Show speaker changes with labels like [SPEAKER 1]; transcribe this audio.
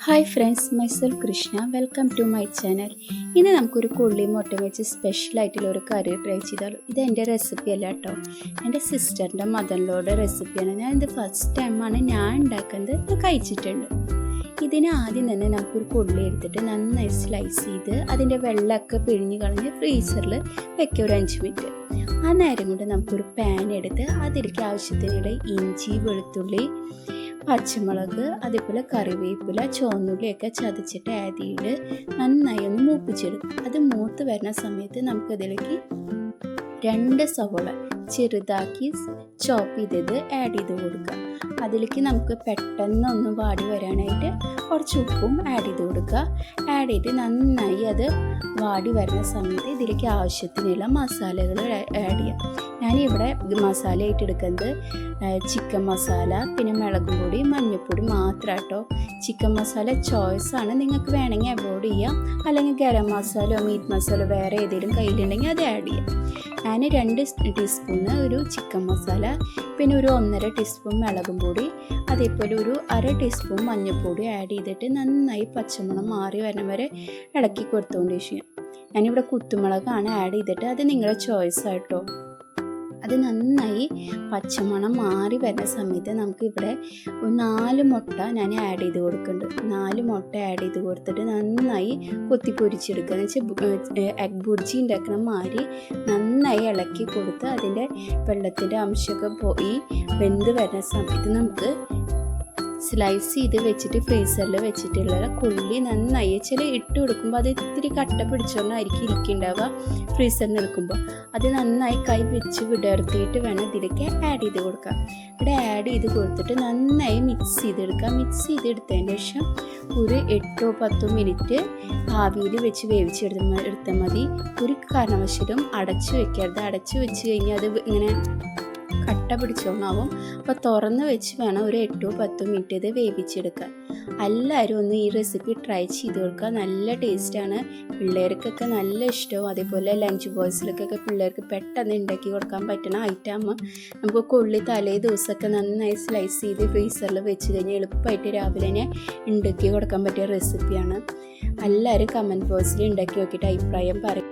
[SPEAKER 1] Hi friends Mysore Krishna welcome to my channel ഇനി നമുക്കൊരു കൊള്ളി മുട്ടയും വെച്ച് സ്പെഷ്യലായിട്ടുള്ള ഒരു കറി ട്രൈ ചെയ്താലും ഇത് എന്റെ റെസിപ്പി അല്ല കേട്ടോ എന്റെ സിസ്റ്ററിന്റെ മദറിലോടെ റെസിപ്പിയാണ് ഞാൻ ഇത് ഫസ്റ്റ് ടൈമാണ് ഞാൻ ഉണ്ടാക്കുന്നത്. ഇത് കഴിച്ചിട്ടുണ്ട്. ഇതിന് ആദ്യം തന്നെ നമുക്കൊരു കൊള്ളി എടുത്തിട്ട് നന്നായി സ്ലൈസ് ചെയ്ത് അതിന്റെ വെള്ളമൊക്കെ പിഴിഞ്ഞ് കളഞ്ഞ് ഫ്രീസറിൽ വെക്കുക ഒരു അഞ്ച് മിനിറ്റ് ആ നേരം കൊണ്ട് നമുക്കൊരു പാൻ എടുത്ത് അതിലേക്ക് ആവശ്യത്തിനുള്ള ഇഞ്ചി വെളുത്തുള്ളി പച്ചമുളക് അതേപോലെ കറിവേപ്പില ചുവന്നുള്ളിയൊക്കെ ചതച്ചിട്ട് ആഡ് നന്നായി ഒന്ന് മൂപ്പിച്ചെടുക്കും. അത് മൂത്ത് വരുന്ന സമയത്ത് നമുക്കതിലേക്ക് രണ്ട് സവോള ചെറുതാക്കി ചോപ്പ് ചെയ്തത് ആഡ് ചെയ്ത് കൊടുക്കുക. അതിലേക്ക് നമുക്ക് പെട്ടെന്ന് ഒന്ന് വാടി വരാനായിട്ട് കുറച്ച് ഉപ്പും ആഡ് ചെയ്ത് കൊടുക്കുക. ആഡ് ചെയ്ത് നന്നായി അത് വാടി വരുന്ന സമയത്ത് ഇതിലേക്ക് ആവശ്യത്തിനുള്ള മസാലകൾ ആഡ് ചെയ്യാം ഞാനിവിടെ മസാലയായിട്ട് എടുക്കുന്നത് ചിക്കൻ മസാല പിന്നെ മുളക് പൊടി മഞ്ഞൾപ്പൊടി മാത്രം കേട്ടോ ചിക്കൻ മസാല ചോയ്സ് ആണ്. നിങ്ങൾക്ക് വേണമെങ്കിൽ അവോയ്ഡ് ചെയ്യാം. അല്ലെങ്കിൽ ഗരം മസാലയോ മീറ്റ് മസാലയോ വേറെ ഏതെങ്കിലും കയ്യിലുണ്ടെങ്കിൽ അത് ആഡ് ചെയ്യാം. ഞാൻ രണ്ട് ടീസ്പൂണ് ഒരു ചിക്കൻ മസാല പിന്നെ ഒരു ഒന്നര ടീസ്പൂൺ മുളകും പൊടി അതേപോലെ ഒരു അര ടീസ്പൂൺ മഞ്ഞൾപ്പൊടി ആഡ് ചെയ്തിട്ട് നന്നായി പച്ചമണം മാറി വരണ വരെ ഇളക്കി കൊടുത്തുകൊണ്ട് ഞാൻ ഞാനിവിടെ കുത്തുമുളകാണ് ആഡ് ചെയ്തിട്ട് അത് നിങ്ങളുടെ ചോയ്സ് ആയിട്ടോ അത് നന്നായി പച്ചമണം മാറി വരുന്ന സമയത്ത് നമുക്ക് ഇവിടെ നാല് മുട്ട ഞാൻ ആഡ് ചെയ്ത് കൊടുക്കുന്നുണ്ട്. നാല് മുട്ട ആഡ് ചെയ്ത് കൊടുത്തിട്ട് നന്നായി കൊത്തി പൊരിച്ചെടുക്കുക. എന്ന് വെച്ചാൽ എഗ് ബുർജി ഉണ്ടാക്കുന്ന മാതിരി നന്നായി ഇളക്കി കൊടുത്ത് അതിന്റെ വെള്ളത്തിന്റെ അംശമൊക്കെ പോയി വെന്ത് വരുന്ന സമയത്ത് നമുക്ക് സ്ലൈസ് ചെയ്ത് വെച്ചിട്ട് ഫ്രീസറിൽ വെച്ചിട്ടുള്ള കൊള്ളി നന്നായി. ചില ഇട്ട് കൊടുക്കുമ്പോൾ അത് ഇത്തിരി കട്ട പിടിച്ചുകൊണ്ടായിരിക്കും ഇരിക്കുന്നുണ്ടാവുക ഫ്രീസറിൽ എടുക്കുമ്പോൾ അത് നന്നായി കൈ വെച്ച് വിടർത്തിയിട്ട് വേണം ഇതിലേക്ക് ആഡ് ചെയ്ത് കൊടുക്കാം ഇവിടെ ആഡ് ചെയ്ത് കൊടുത്തിട്ട് നന്നായി മിക്സ് ചെയ്തെടുക്കാം മിക്സ് ചെയ്തെടുത്തതിന് ശേഷം ഒരു എട്ടോ പത്തോ മിനിറ്റ് ആവിയിൽ വെച്ച് വേവിച്ചെടുത്ത എടുത്താൽ മതി. ഒരു കാരണവശാലും അടച്ചു വെക്കരുത്. അടച്ചു വെച്ച് കഴിഞ്ഞാൽ അത് ഇങ്ങനെ കട്ട പിടിച്ചോണാവും. അപ്പോൾ തുറന്ന് വെച്ച് വേണം ഒരു എട്ടോ പത്തോ മിനിറ്റ് ഇത് വേവിച്ചെടുക്കാൻ. എല്ലാവരും ഒന്ന് ഈ റെസിപ്പി ട്രൈ ചെയ്ത് കൊടുക്കുക. നല്ല ടേസ്റ്റാണ് പിള്ളേർക്കൊക്കെ നല്ല ഇഷ്ടവും. അതേപോലെ ലഞ്ച് ബോയ്സിലൊക്കെ പിള്ളേർക്ക് പെട്ടെന്ന് ഉണ്ടാക്കി കൊടുക്കാൻ പറ്റുന്ന ഐറ്റം നമുക്ക് കൊള്ളി തലേ ദിവസമൊക്കെ നന്നായി സ്ലൈസ് ചെയ്ത് ഫ്രീസറിൽ വെച്ച് കഴിഞ്ഞാൽ എളുപ്പമായിട്ട് രാവിലെ തന്നെ ഉണ്ടാക്കി കൊടുക്കാൻ പറ്റിയ റെസിപ്പിയാണ് എല്ലാവരും കമന്റ് ബോക്സിൽ ഉണ്ടാക്കി നോക്കിയിട്ട് അഭിപ്രായം പറയും